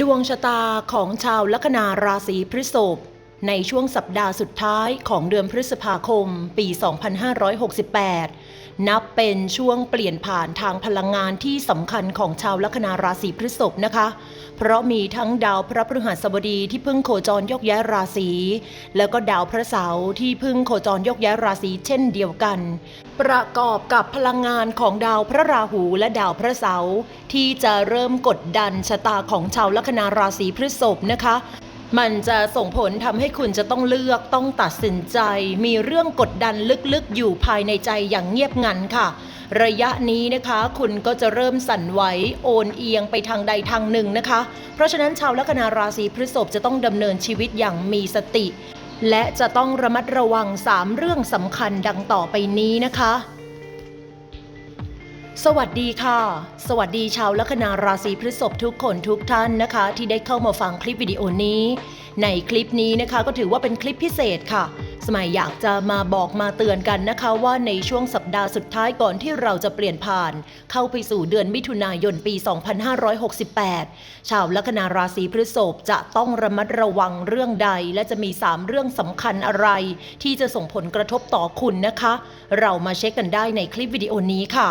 ดวงชะตาของชาวลัคนาราศีพฤษภ ในช่วงสัปดาห์สุดท้ายของเดือนพฤษภาคม ปี 2568 นับเป็นช่วงเปลี่ยนผ่านทางพลังงานที่สำคัญของชาวลัคนาราศีพฤษภนะคะ เพราะมีทั้งดาวพระพฤหัสบดีที่เพิ่งโคจรยกย้ายราศี แล้วก็ดาวพระเสาร์ที่เพิ่งโคจรยกย้ายราศีเช่นเดียวกัน ประกอบกับพลังงานของดาวพระราหูและดาวพระเสาร์ที่จะเริ่มกดดันชะตาของชาวลัคนาราศีพฤษภนะคะ มันจะส่งผลทำให้คุณจะต้องเลือกต้องตัดสินใจ มีเรื่องกดดันลึกๆ อยู่ภายในใจอย่างเงียบงันค่ะ ระยะนี้นะคะ คุณก็จะเริ่มสั่นไหวโอนเอียงไปทางใดทางหนึ่งนะคะ เพราะฉะนั้นชาวลัคนาราศีพฤษภจะต้องดำเนินชีวิตอย่างมีสติ และจะต้องระมัดระวัง 3 เรื่องสำคัญดังต่อไปนี้นะคะ สวัสดีค่ะ สวัสดีชาวลัคนาราศีพฤษภทุกคนทุกท่านนะคะ ที่ได้เข้ามาฟังคลิปวิดีโอนี้ ในคลิปนี้นะคะก็ถือว่าเป็นคลิปพิเศษค่ะ สมัยอยากจะมาบอกมาเตือนกันนะคะ ว่าในช่วงสัปดาห์สุดท้ายก่อนที่เราจะเปลี่ยนผ่าน เข้าไปสู่เดือนมิถุนายนปี 2568 ชาวลัคนาราศีพฤษภจะต้องระมัดระวังเรื่องใด และจะมี 3 เรื่องสำคัญอะไร ที่จะส่งผลกระทบต่อคุณนะคะ เรามาเช็คกันได้ในคลิปวิดีโอนี้ค่ะ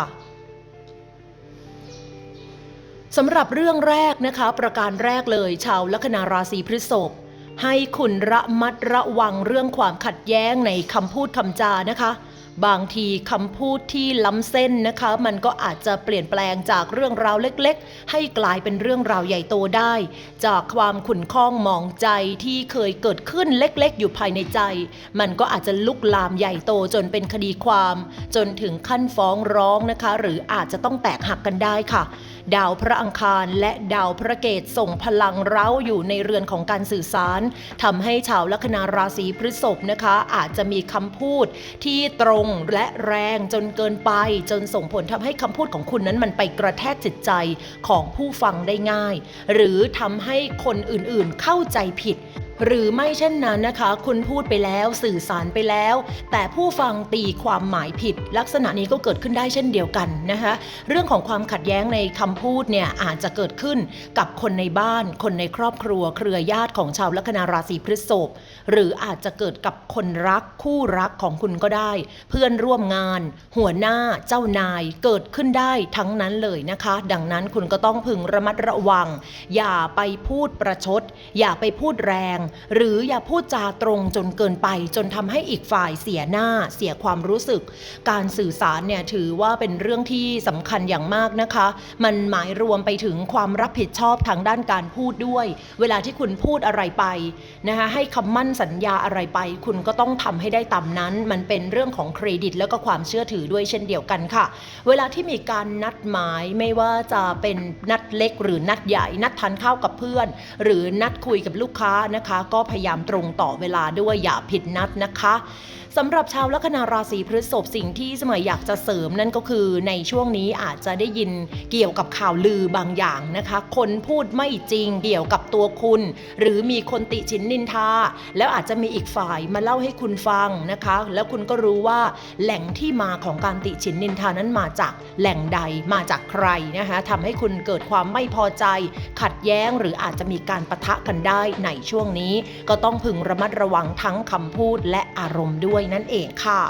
สำหรับเรื่องแรกนะคะ ประการแรกเลยชาวลัคนาราศีพฤษภให้คุณระมัดระวังเรื่องความขัดแย้งในคำพูดคำจานะคะ บางทีคำพูดที่ล้ำเส้นนะคะ มันก็อาจจะเปลี่ยนแปลงจากเรื่องราวเล็กๆ ให้กลายเป็นเรื่องราวใหญ่โตได้ จากความขุ่นข้องมองใจที่เคยเกิดขึ้นเล็กๆ อยู่ภายในใจ มันก็อาจจะลุกลามใหญ่โตจนเป็นคดีความ จนถึงขั้นฟ้องร้องนะคะ หรืออาจจะต้องแตกหักกันได้ค่ะ ดาวพระอังคารและดาวพระเกตส่งพลังเร้าอยู่ในเรือนของการสื่อสารทำให้ชาวลัคนาราศีพฤษภนะคะ อาจจะมีคำพูดที่ตรงและแรงจนเกินไป จนส่งผลทำให้คำพูดของคุณนั้นมันไปกระแทกจิตใจของผู้ฟังได้ง่าย หรือทำให้คนอื่นๆเข้าใจผิดหรือไม่เช่นนั้นนะคะ คุณพูดไปแล้วสื่อสารไปแล้ว แต่ผู้ฟังตีความหมายผิด ลักษณะนี้ก็เกิดขึ้นได้เช่นเดียวกันนะคะ เรื่องของความขัดแย้งในคำพูดเนี่ยอาจจะเกิดขึ้นกับคนในบ้าน คนในครอบครัว เครือญาติของชาวลัคนาราศีพฤษภหรืออาจจะเกิดกับคนรักคู่รักของคุณก็ได้ เพื่อนร่วมงาน หัวหน้าเจ้านายเกิดขึ้นได้ทั้งนั้นเลยนะคะ ดังนั้นคุณก็ต้องพึงระมัดระวัง อย่าไปพูดประชด อย่าไปพูดแรงหรืออย่าพูดจาตรงจนเกินไป จนทำให้อีกฝ่ายเสียหน้าเสียความรู้สึก การสื่อสารเนี่ยถือว่าเป็นเรื่องที่สำคัญอย่างมากนะคะ มันหมายรวมไปถึงความรับผิดชอบทางด้านการพูดด้วย เวลาที่คุณพูดอะไรไปนะคะให้คำมั่นสัญญาอะไรไป คุณก็ต้องทำให้ได้ตามนั้น มันเป็นเรื่องของเครดิต แล้วก็ความเชื่อถือด้วยเช่นเดียวกันค่ะ เวลาที่มีการนัดหมายไม่ว่าจะเป็นนัดเล็ก หรือนัดใหญ่ นัดทานข้าวกับเพื่อน หรือนัดคุยกับลูกค้านะคะก็พยายามตรงต่อเวลาด้วยอย่าผิดนัดนะคะ สำหรับชาวลัคนาราศีพฤษภสิ่งที่สมัยอยากจะเสริมนั่นก็คือในช่วงนี้อาจจะได้ยินเกี่ยวกับข่าวลือบางอย่างนะคะ คนพูดไม่จริงเกี่ยวกับตัวคุณ หรือมีคนติชินนินทาแล้วอาจจะมีอีกฝ่ายมาเล่าให้คุณฟังนะคะ แล้วคุณก็รู้ว่าแหล่งที่มาของการติชินนินทานั้นมาจากแหล่งใดมาจากใครนะคะทำให้คุณเกิดความไม่พอใจ ขัดแย้งหรืออาจจะมีการปะทะกันได้ในช่วงนี้ ก็ต้องพึงระมัดระวังทั้งคำพูดและอารมณ์ด้วยนั่นเองค่ะ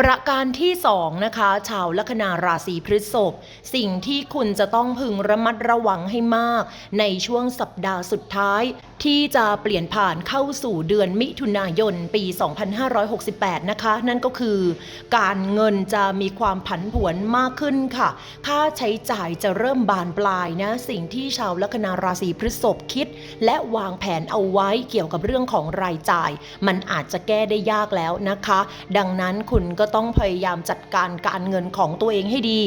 ประการที่2นะคะ ชาวลัคนาราศีพฤษภสิ่งที่คุณจะต้องพึงระมัดระวังให้มาก ในช่วงสัปดาห์สุดท้าย ที่จะเปลี่ยนผ่านเข้าสู่เดือนมิถุนายนปี 2568 นะคะ นั่นก็คือการเงินจะมีความผันผวนมากขึ้นค่ะ ค่าใช้จ่ายจะเริ่มบานปลายนะ สิ่งที่ชาวลัคนาราศีพฤษภคิด และวางแผนเอาไว้เกี่ยวกับเรื่องของรายจ่าย มันอาจจะแก้ได้ยากแล้วนะคะ ดังนั้นคุณก็ต้องพยายามจัดการการเงินของตัวเองให้ดี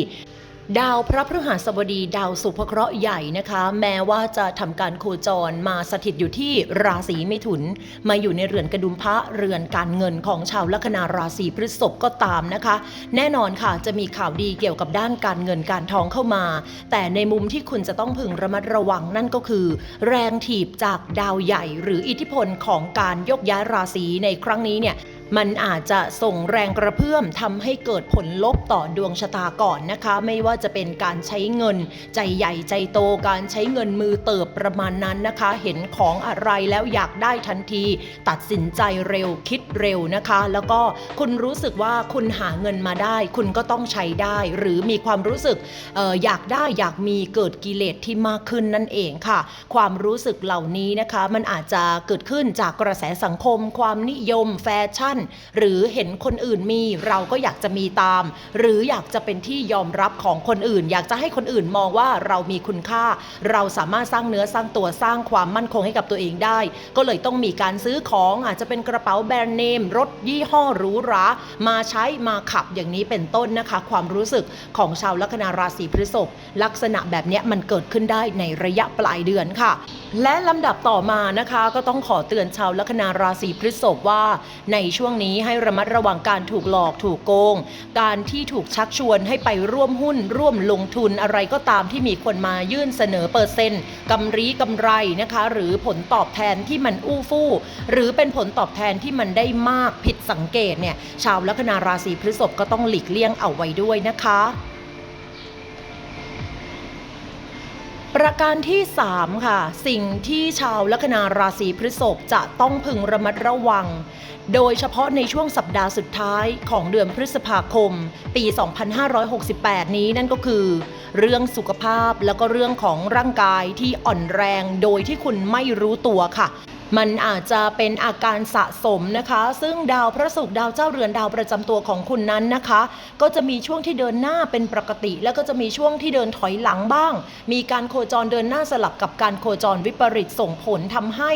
ดาวพระพฤหัสบดีดาวสุภเคราะห์ใหญ่นะคะ แม้ว่าจะทำการโคจรมาสถิตอยู่ที่ราศีมิถุน มาอยู่ในเรือนกระดุมพระเรือนการเงินของชาวลัคนาราศีพฤษภก็ตามนะคะ แน่นอนค่ะจะมีข่าวดีเกี่ยวกับด้านการเงินการทองเข้ามา แต่ในมุมที่คุณจะต้องพึงระมัดระวังนั่นก็คือ แรงถีบจากดาวใหญ่ หรืออิทธิพลของการยกย้ายราศีในครั้งนี้เนี่ย มันอาจจะส่งแรงกระเพื่อมทำให้เกิดผลลบต่อดวงชะตาก่อนนะคะ ไม่ว่าจะเป็นการใช้เงิน ใจใหญ่ใจโตการใช้เงินมือเติบประมาณนั้นนะคะ เห็นของอะไรแล้วอยากได้ทันที ตัดสินใจเร็วคิดเร็วนะคะ แล้วก็คุณรู้สึกว่าคุณหาเงินมาได้ คุณก็ต้องใช้ได้ หรือมีความรู้สึกอออยากได้อยากมีเกิดกิเลสที่มากขึ้นนั่นเองค่ะ ความรู้สึกเหล่านี้นะคะ มันอาจจะเกิดขึ้นจากกระแสสังคม ความนิยม แฟชั่นหรือเห็นคนอื่นมีเราก็อยากจะมีตาม หรืออยากจะเป็นที่ยอมรับของคนอื่น อยากจะให้คนอื่นมองว่าเรามีคุณค่า เราสามารถสร้างเนื้อสร้างตัวสร้างความมั่นคงให้กับตัวเองได้ ก็เลยต้องมีการซื้อของอาจจะเป็นกระเป๋าแบรนด์เนมรถยี่ห้อหรูหรามาใช้มาขับอย่างนี้เป็นต้นนะคะ ความรู้สึกของชาวลัคนาราศีพฤษภลักษณะแบบนี้มันเกิดขึ้นได้ในระยะปลายเดือนค่ะ และลำดับต่อมานะคะก็ต้องขอเตือนชาวลัคนาราศีพฤษภว่า ในช่วงนี้ให้ระมัดระวังการถูกหลอกถูกโกง การที่ถูกชักชวนให้ไปร่วมหุ้น ร่วมลงทุนอะไรก็ตามที่มีคนมายื่นเสนอเปอร์เซ็นต์กำรีกำไรนะคะ หรือผลตอบแทนที่มันอู้ฟู่หรือเป็นผลตอบแทนที่มันได้มากผิดสังเกตเนี่ยชาวลัคนาราศีพฤษภก็ต้องหลีกเลี่ยงเอาไว้ด้วยนะคะ ประการที่ 3 ค่ะ สิ่งที่ชาวลัคนาราศีพฤษภจะต้องพึงระมัดระวัง โดยเฉพาะในช่วงสัปดาห์สุดท้ายของเดือนพฤษภาคม ปี 2568 นี้นั่นก็คือ เรื่องสุขภาพแล้วก็เรื่องของร่างกายที่อ่อนแรงโดยที่คุณไม่รู้ตัวค่ะ มันอาจจะเป็นอาการสะสมนะคะ ซึ่งดาวพระศุกร์ดาวเจ้าเรือนดาวประจำตัวของคุณนั้นนะคะ ก็จะมีช่วงที่เดินหน้าเป็นปกติ แล้วก็จะมีช่วงที่เดินถอยหลังบ้าง มีการโคจรเดินหน้าสลับกับการโคจรวิปริตส่งผลทำให้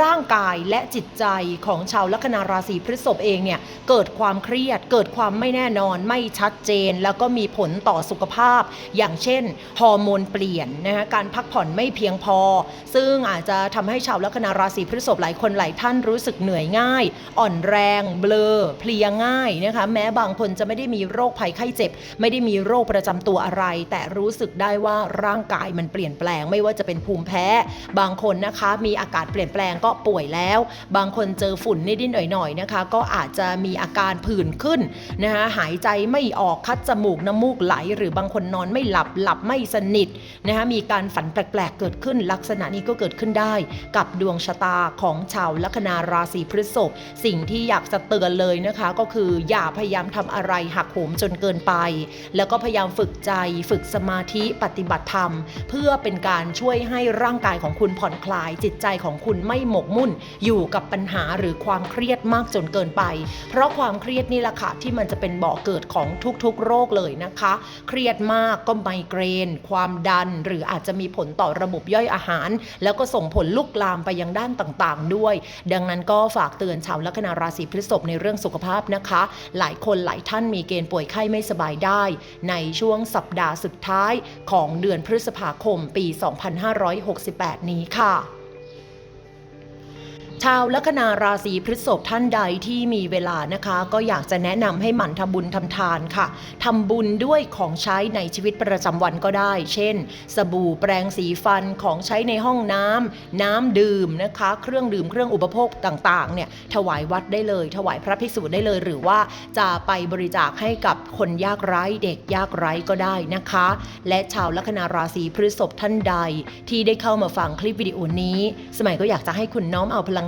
ร่างกายและจิตใจของชาวลัคนาราศีพฤษภเองเนี่ยเกิดความเครียด เกิดความไม่แน่นอนไม่ชัดเจน แล้วก็มีผลต่อสุขภาพ อย่างเช่นฮอร์โมนเปลี่ยนนะคะการพักผ่อนไม่เพียงพอ ซึ่งอาจจะทำให้ชาวลัคนาราศีพฤษภหลายคนหลายท่านรู้สึกเหนื่อยง่าย อ่อนแรง เบลอ เพลียง่ายนะคะ แม้บางคนจะไม่ได้มีโรคภัยไข้เจ็บ ไม่ได้มีโรคประจำตัวอะไร แต่รู้สึกได้ว่าร่างกายมันเปลี่ยนแปลง ไม่ว่าจะเป็นภูมิแพ้ บางคนนะคะมีอากาศเปลี่ยนแปลงก็ป่วยแล้ว บางคนเจอฝุ่นนิดๆหน่อยๆนะคะ ก็อาจจะมีอาการผื่นขึ้นนะคะหายใจไม่ออกคัดจมูกน้ำมูกไหล หรือบางคนนอนไม่หลับหลับไม่สนิทนะคะมีการฝันแปลกๆเกิดขึ้นลักษณะนี้ก็เกิดขึ้นได้ กับดวงชะตาของชาวลัคนาราศีพฤษภสิ่งที่อยากจะเตือนเลยนะคะ ก็คืออย่าพยายามทำอะไรหักโหมจนเกินไป แล้วก็พยายามฝึกใจฝึกสมาธิปฏิบัติธรรม เพื่อเป็นการช่วยให้ร่างกายของคุณผ่อนคลาย จิตใจของคุณไม่หมกมุ่น อยู่กับปัญหาหรือความเครียดมากจนเกินไป เพราะความเครียดนี่แหละค่ะที่มันจะเป็นบ่อเกิดของทุกๆ โรคเลยนะคะ เครียดมากก็ไมเกรน ความดัน หรืออาจจะมีผลต่อระบบย่อยอาหาร แล้วก็ส่งผลลุกลามไปยังด้านต่างๆ ด้วย ดังนั้นก็ฝากเตือนชาวลัคนาราศีพฤษภในเรื่องสุขภาพนะคะ หลายคนหลายท่านมีเกณฑ์ป่วยไข้ไม่สบายได้ ในช่วงสัปดาห์สุดท้ายของเดือนพฤษภาคมปี 2568 นี้ค่ะ ชาวลัคนาราศีพฤษภท่านใดที่มีเวลานะคะ ก็อยากจะแนะนำให้หมั่นทำบุญทำทานค่ะทำบุญด้วยของใช้ในชีวิตประจำวันก็ได้ เช่น สบู่แปรงสีฟันของใช้ในห้องน้ำน้ำดื่มนะคะ เครื่องดื่มเครื่องอุปโภคต่างๆเนี่ยถวายวัดได้เลย ถวายพระภิกษุได้เลย หรือว่าจะไปบริจาคให้กับคนยากไร้เด็กยากไร้ก็ได้นะคะ และชาวลัคนาราศีพฤษภท่านใด ที่ได้เข้ามาฟังคลิปวิดีโอนี้ สมัยก็อยากจะให้คุณน้อมเอาพลัง